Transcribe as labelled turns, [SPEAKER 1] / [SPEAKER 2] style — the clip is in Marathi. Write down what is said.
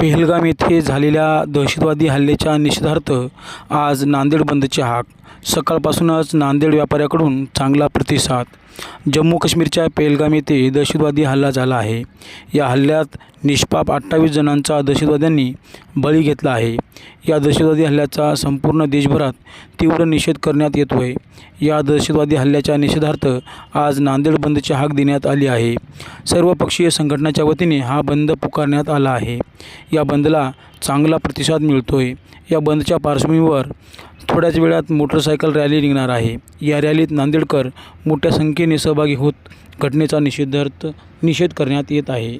[SPEAKER 1] पेहलगाम येथे झालेल्या दहशतवादी हल्ल्याच्या निषेधार्थ आज नांदेड बंदची हाक. सकाळपासूनच नांदेड व्यापाऱ्याकडून चांगला प्रतिसाद. जम्मू काश्मीरच्या पेहलगाम येथे दहशतवादी हल्ला झाला आहे. या हल्ल्यात निष्पाप अठ्ठावीस जणांचा दहशतवाद्यांनी बळी घेतला आहे. या दहशतवादी हल्ल्याचा संपूर्ण देशभरात तीव्र निषेध करण्यात येतो आहे. या दहशतवादी हल्ल्याच्या निषेधार्थ आज नांदेड बंदची हाक देण्यात आली आहे. सर्वपक्षीय संघटनाच्या वतीने हा बंद पुकारण्यात आला आहे. या बंदला चांगला प्रतिसाद मिळतो आहे या बंदच्या पार्श्वभूमीवर थोड्याच वेळात मोटरसायकल रॅली निघणार आहे. या रॅलीत नांदेडकर मोठ्या संख्येने सहभागी होत घटनेचा निषेधार्थ निषेध करण्यात येत आहे.